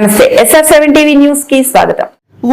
నమస్తే SR seven TV న్యూస్కి స్వాగతం.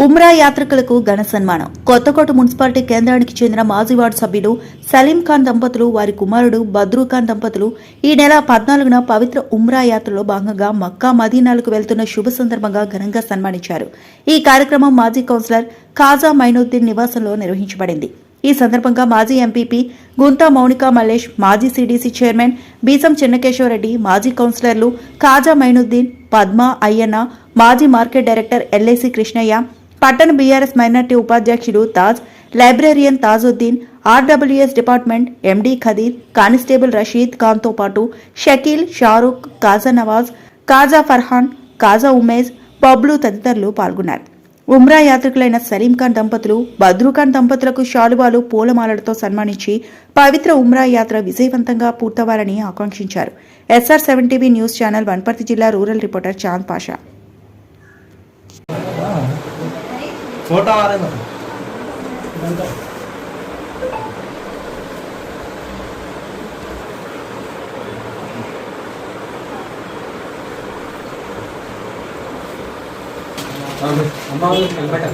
ఉమ్రా యాత్రికులకు ఘన సన్మానం. కొత్తకోట మున్సిపాలిటీ కేంద్రానికి చెందిన మాజీ వార్డు సభ్యులు సలీం ఖాన్ దంపతులు వారి కుమారుడు బద్రూ ఖాన్ దంపతులు ఈ నెల పద్నాలుగున పవిత్ర ఉమ్రా యాత్రలో భాగంగా మక్కా మదీనాలకు వెళ్తున్న శుభ సందర్భంగా ఘనంగా సన్మానించారు. ఈ కార్యక్రమం మాజీ కౌన్సిలర్ ఖాజా మైనుద్దీన్ నివాసంలో నిర్వహించబడింది. ఈ సందర్భంగా మాజీ ఎంపీపీ గుంతా మౌనిక మల్లేష్ మాజీ సీడీసీ చైర్మన్ బీసం చెన్నకేశ్వరరెడ్డి మాజీ కౌన్సిలర్లు ఖాజా మైనుద్దీన్ పద్మ అయ్యన్న మాజీ మార్కెట్ డైరెక్టర్ ఎల్ఐసి కృష్ణయ్య పట్టణ బీఆర్ఎస్ మైనార్టీ ఉపాధ్యక్షుడు Taj librarian Tajuddin RWS department MD Khadeer constable Rasheed ఖాన్తో పాటు షకీల్ షారూక్ కాజా నవాజ్ కాజా ఫర్హాన్ కాజా ఉమేజ్ పబ్లు తదితరులు పాల్గొన్నారు. ఉమ్రా యాత్రికులైన సలీం ఖాన్ దంపతులు బద్రు ఖాన్ దంపతులకు శాలువాలు పూలమాలలతో సన్మానించి పవిత్ర ఉమ్రా యాత్ర విజయవంతంగా పూర్తవ్వాలని ఆకాంక్షించారు SR seven TV news channel Wanaparthy జిల్లా రూరల్ రిపోర్టర్ చాంద్ పాషా छोटा आ అమ్మ హెల్మెట్